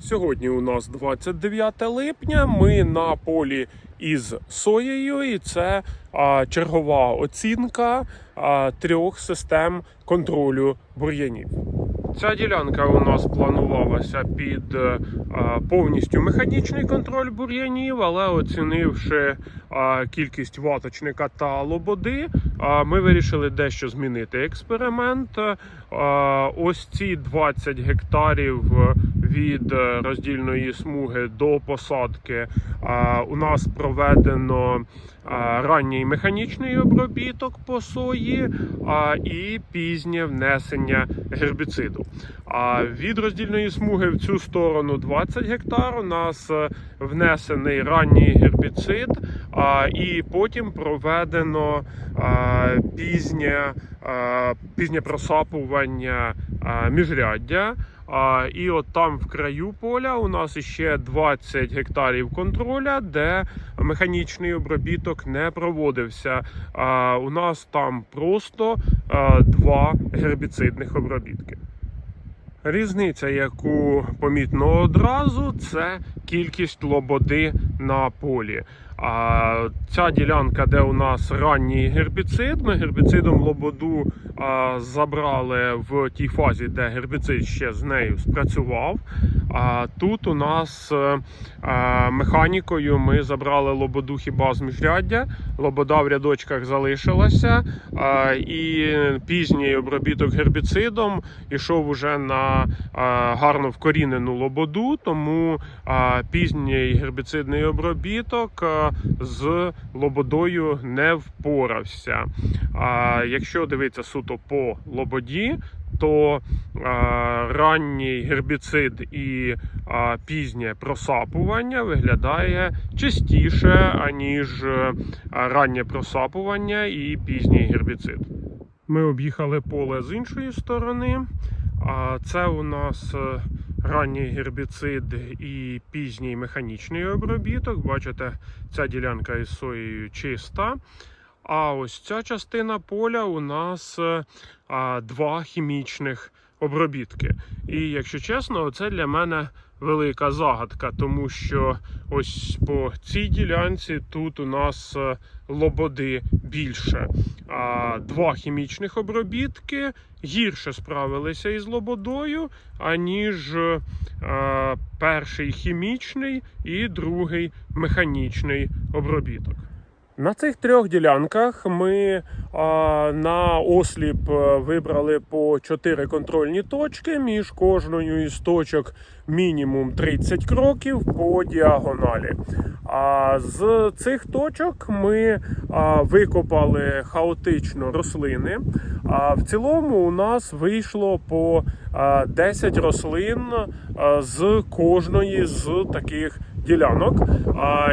Сьогодні у нас 29 липня. Ми на полі із соєю, і це а, чергова оцінка а, трьох систем контролю бур'янів. Ця ділянка у нас планувалася під е, а, повністю механічний контроль бур'янів, але оцінивши а, кількість ваточника та лободи, а, ми вирішили дещо змінити експеримент. А, Ось ці 20 гектарів від е, роздільної смуги до посадки. У нас проведено ранній механічний обробіток по сої і пізнє внесення гербіциду. А від роздільної смуги в цю сторону 20 гектар у нас е, внесений ранній гербіцид, і потім проведено пізнє, пізнє просапування міжряддя. А, і от там в краю поля у нас ще 20 гектарів контроля, де механічний обробіток не проводився. А, у нас там просто два гербіцидних обробітки. Різниця, яку помітно одразу, це кількість лободи на полі. А ця ділянка, де у нас ранній гербіцид, ми гербіцидом лободу а, забрали в тій фазі, де гербіцид ще з нею спрацював. А тут у нас е, е, механікою ми забрали лободу хіба з міжряддя. Лобода в рядочках залишилася, а, і пізній обробіток гербіцидом ішов уже на а, гарно вкорінену лободу, тому а, пізній гербіцидний обробіток з лободою не впорався. А якщо дивитися суто по лободі, то а, ранній гербіцид і а, пізнє просапування виглядає чистіше, аніж е, раннє просапування і пізній гербіцид. Ми об'їхали поле з іншої сторони. А це у нас е, ранній гербіцид і пізній механічний обробіток. Бачите, ця ділянка із соєю чиста. А ось ця частина поля у нас е, а, два хімічних обробітки. І якщо чесно, це для мене велика загадка, тому що ось по цій ділянці тут у нас е, лободи більше. А, два хімічних обробітки гірше справилися із лободою, аніж е, перший хімічний і другий механічний обробіток. На цих трьох ділянках ми а, на осліп е, вибрали по 4 контрольні точки. Між кожною із точок мінімум 30 кроків по діагоналі. А з цих точок ми а, викопали хаотично рослини. А в цілому у нас вийшло по а, 10 рослин а, з кожної з таких ділянок.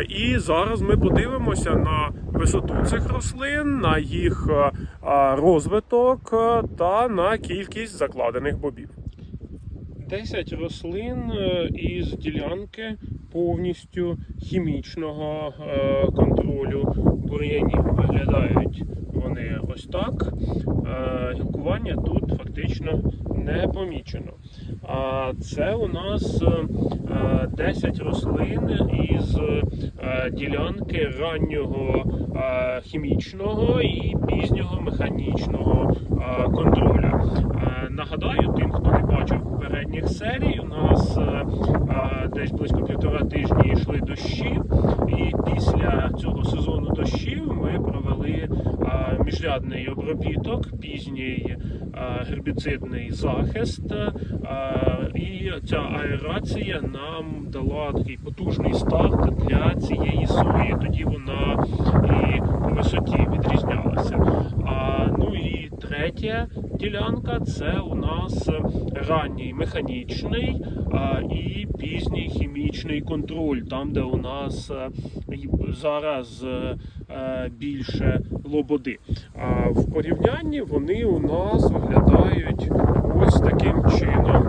І зараз ми подивимося на висоту цих рослин, на їх розвиток та на кількість закладених бобів. 10 рослин е, із ділянки повністю хімічного е, контролю бур'янів. Виглядають вони ось так. Е, Гілкування тут фактично не помічено. А це у нас е, 10 рослин із е, ділянки раннього е, хімічного і пізнього механічного е, контроля. Е, Нагадаю, тим, хто не бачив попередніх серій, у нас е, е, десь близько півтора тижні йшли дощі, і після цього сезону дощів ми провели е, міжрядний обробіток, пізній гербіцидний захист. І ця аерація нам дала такий потужний старт для цієї сої. Тоді вона і по висоті відрізнялася. Третя ділянка це у нас ранній механічний і пізній хімічний контроль, там де у нас е, зараз е, е, більше лободи. А в порівнянні вони у нас виглядають ось таким чином.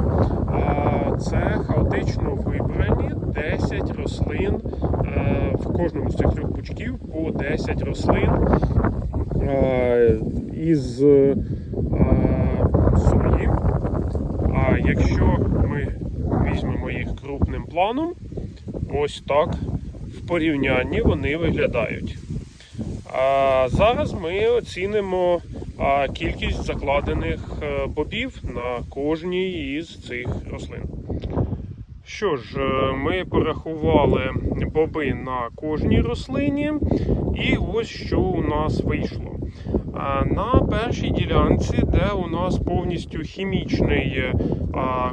Це хаотично вибрані 10 рослин в кожному з цих трьох пучків по 10 рослин із е, сої. А якщо ми візьмемо їх крупним планом. Ось так в порівнянні вони виглядають. А зараз ми оцінимо кількість закладених е, бобів на кожній із цих рослин. Що ж, е, ми порахували боби на кожній рослині, і ось що у нас вийшло. На першій ділянці, де у нас повністю хімічний е,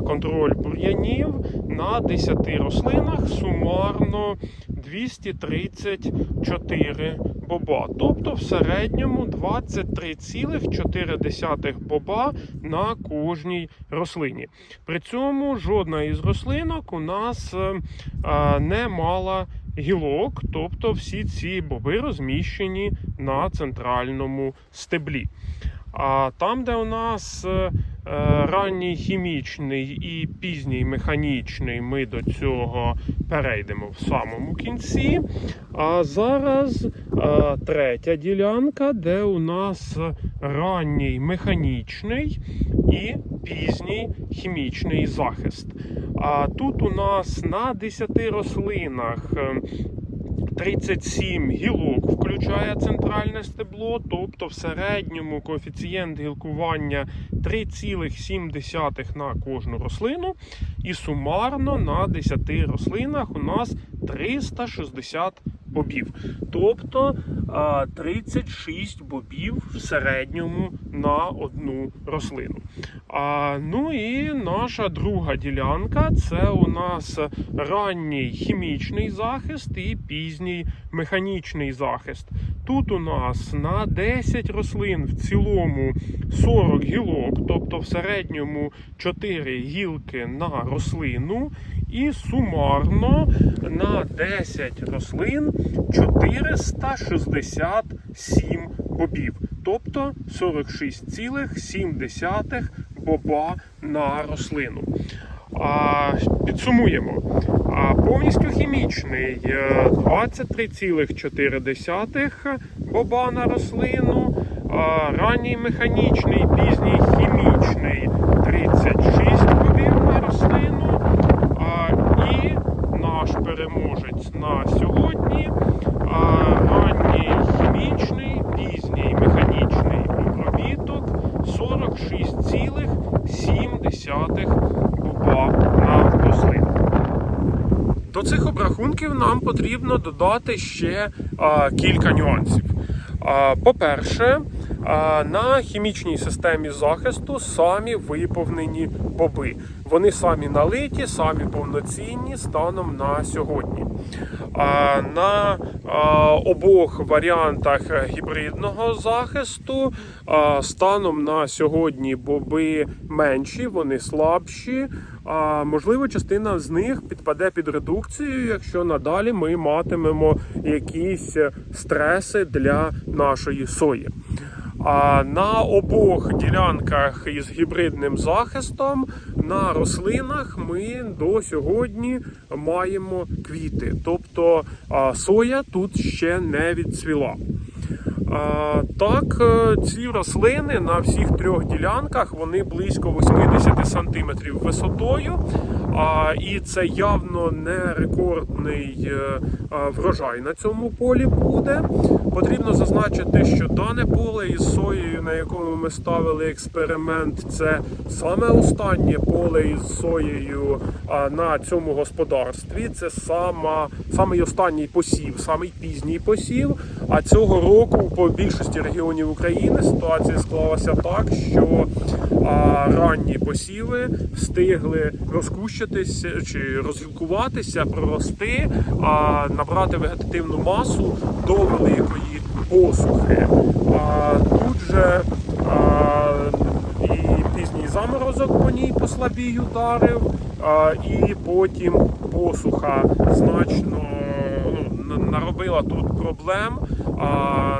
контроль бур'янів, на 10 рослинах сумарно 234 боба. Тобто в середньому 23,4 боба на кожній рослині. При цьому жодна із рослинок у нас е, не мала гілок, тобто всі ці боби розміщені на центральному стеблі. А там, де у нас е, е, ранній хімічний і пізній механічний, ми до цього перейдемо в самому кінці. А зараз е, третя ділянка, де у нас ранній механічний і пізній хімічний захист. А тут у нас на 10 рослинах. е, 37 гілок включає центральне стебло, тобто в середньому коефіцієнт гілкування 3,7 на кожну рослину. І сумарно на 10 рослинах у нас 360 бобів. Тобто 36 бобів в середньому на одну рослину. Ну і наша друга ділянка це у нас ранній хімічний захист і пізній механічний захист. Тут у нас на 10 рослин в цілому 40 гілок, тобто в середньому 4 гілки на рослину. І сумарно на 10 рослин 467 бобів, тобто 46,7 боба на рослину. А, підсумуємо. А, повністю хімічний е, 23,4 боба на рослину, а, ранній механічний, пізній хімічний 36 бобів на рослину. А, і наш переможець на сьогодні а, ранній хімічний, пізній механічний обробіток 46,7 боба на рослину. До цих обрахунків нам потрібно додати ще кілька нюансів. По-перше, на хімічній системі захисту самі виповнені боби. Вони самі налиті, самі повноцінні станом на сьогодні. На обох варіантах гібридного захисту станом на сьогодні боби менші, вони слабші. А можливо, частина з них підпаде під редукцію, якщо надалі ми матимемо якісь стреси для нашої сої. На обох ділянках із гібридним захистом на рослинах ми до сьогодні маємо квіти. Тобто соя тут ще не відцвіла. Так, е, ці рослини на всіх трьох ділянках вони близько 80 см висотою. А, І це явно не рекордний е, а, врожай на цьому полі буде. Потрібно зазначити, що дане поле із соєю, на якому ми ставили експеримент, це саме останнє поле із соєю на цьому господарстві. Це сама, самий останній посів, самий пізній посів. А цього року по більшості регіонів України ситуація склалася так, що ранні посіви встигли розкущитися чи розгілкуватися, прорости, а набрати вегетативну масу до великої посухи. А, тут же і пізній заморозок по ній послабій ударив, і потім посуха значно ну, наробила тут проблем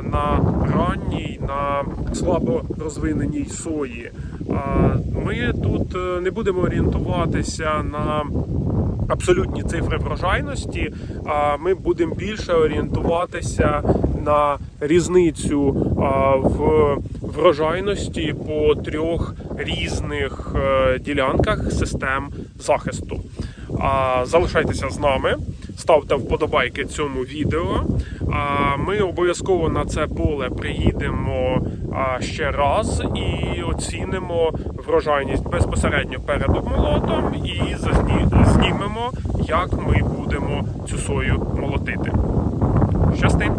на ранній, на слабо розвиненій сої. Ми тут е, не будемо орієнтуватися на абсолютні цифри врожайності, а ми будемо більше орієнтуватися на різницю в врожайності по трьох різних е, ділянках систем захисту. Залишайтеся з нами, ставте вподобайки цьому відео. А, ми обов'язково на це поле приїдемо ще раз і оцінимо врожайність безпосередньо перед обмолотом і знімемо, як ми будемо цю сою молотити. Щасти!